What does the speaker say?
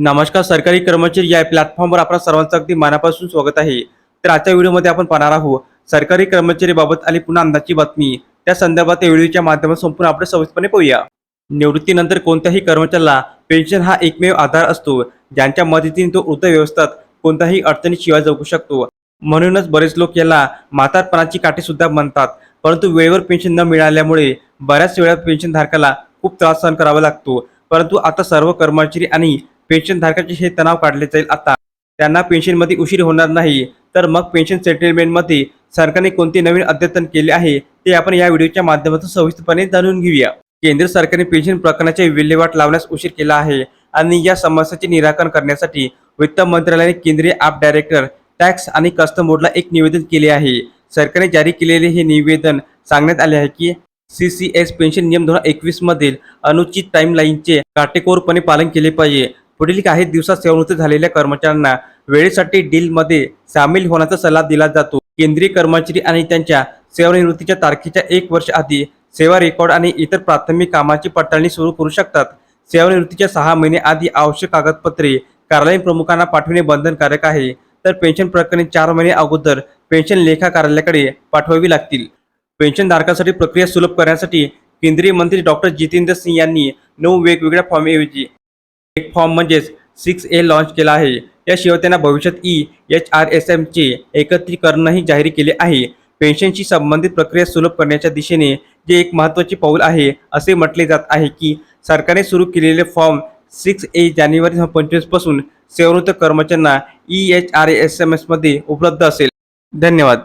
नमस्कार सरकारी कर्मचारी या प्लॅटफॉर्मवर आपल्या सर्वांचं अगदी मनापासून स्वागत आहे. तर आजच्या व्हिडिओमध्ये आपण पाहणार आहोत सरकारी कर्मचारीबाबत आली पुन्हा अंदाजची बातमी. त्या संदर्भात या व्हिडिओच्या माध्यमातून संपूर्ण आपण सविस्तरपणे पाहूया. निवृत्तीनंतर कोणत्याही कर्मचाऱ्याला पेन्शन हा एकमेव आधार असतो ज्यांच्या मदतीने तो वृत्तव्यवस्थेत कोणत्याही अडचणीशिवाय जगू शकतो. म्हणूनच बरेच लोक याला म्हातारपणाची काठी सुद्धा म्हणतात परंतु वेळेवर पेन्शन न मिळाल्यामुळे बऱ्याच वेळा पेन्शनधारकाला खूप त्रास सहन करावा लागतो. परंतु आता सर्व कर्मचारी आणि पेन्शन धारकाचे हे तणाव काढले जाईल. आता त्यांना पेन्शनमध्ये उशीर होणार नाही. तर मग पेन्शन सेटलमेंटमध्ये सरकारने कोणते नवीन अद्यतन केले आहे ते आपण या व्हिडिओच्या माध्यमातून सविस्तरपणे जाणून घेऊया. केंद्र सरकारने पेन्शन प्रकरणाचे विल्हेवाट लावण्यास उशीर केला आहे आणि या समस्येचे निराकरण करण्यासाठी वित्त मंत्रालयाने केंद्रीय ॲप डायरेक्टर टॅक्स आणि कस्टम बोर्डला एक निवेदन केले आहे. सरकारने जारी केलेले हे निवेदन सांगण्यात आले आहे की सी सी एस पेन्शन नियम दोन हजार एकवीस मधील अनुचित टाईमलाईनचे काटेकोरपणे पालन केले पाहिजे. पुढील काही दिवसात सेवानिवृत्त झालेल्या कर्मचाऱ्यांना वेळेसाठी डीलमध्ये सामील होण्याचा सल्ला दिला जातो. केंद्रीय कर्मचारी आणि त्यांच्या सेवानिवृत्तीच्या तारखेच्या एक वर्ष आधी सेवा रेकॉर्ड आणि इतर प्राथमिक कामाची पडताळणी सुरू करू शकतात. सेवानिवृत्तीच्या सहा महिने आधी आवश्यक कागदपत्रे कार्यालयीन प्रमुखांना पाठवणे बंधनकारक आहे. तर पेन्शन प्रकरणी चार महिने अगोदर पेन्शन लेखा कार्यालयाकडे पाठवावी लागतील. पेन्शनधारकांसाठी प्रक्रिया सुलभ करण्यासाठी केंद्रीय मंत्री डॉक्टर जितेंद्र सिंग यांनी नऊ वेगवेगळ्या फॉर्मऐवजी एक फॉर्म म्हणजेच सिक्स ए लॉन्च केला आहे. याशिवाय त्यांना भविष्यात ई एच आर एस एमचे एकत्रीकरणही जाहीर केले आहे. पेन्शनशी संबंधित प्रक्रिया सुलभ करण्याच्या दिशेने जे एक महत्त्वाचे पाऊल आहे असे म्हटले जात आहे की सरकारने सुरू केलेले फॉर्म सिक्स ए जानेवारी दोन हजार सेवानिवृत्त कर्मचाऱ्यांना e, E H R S M एसमध्ये उपलब्ध असेल. धन्यवाद.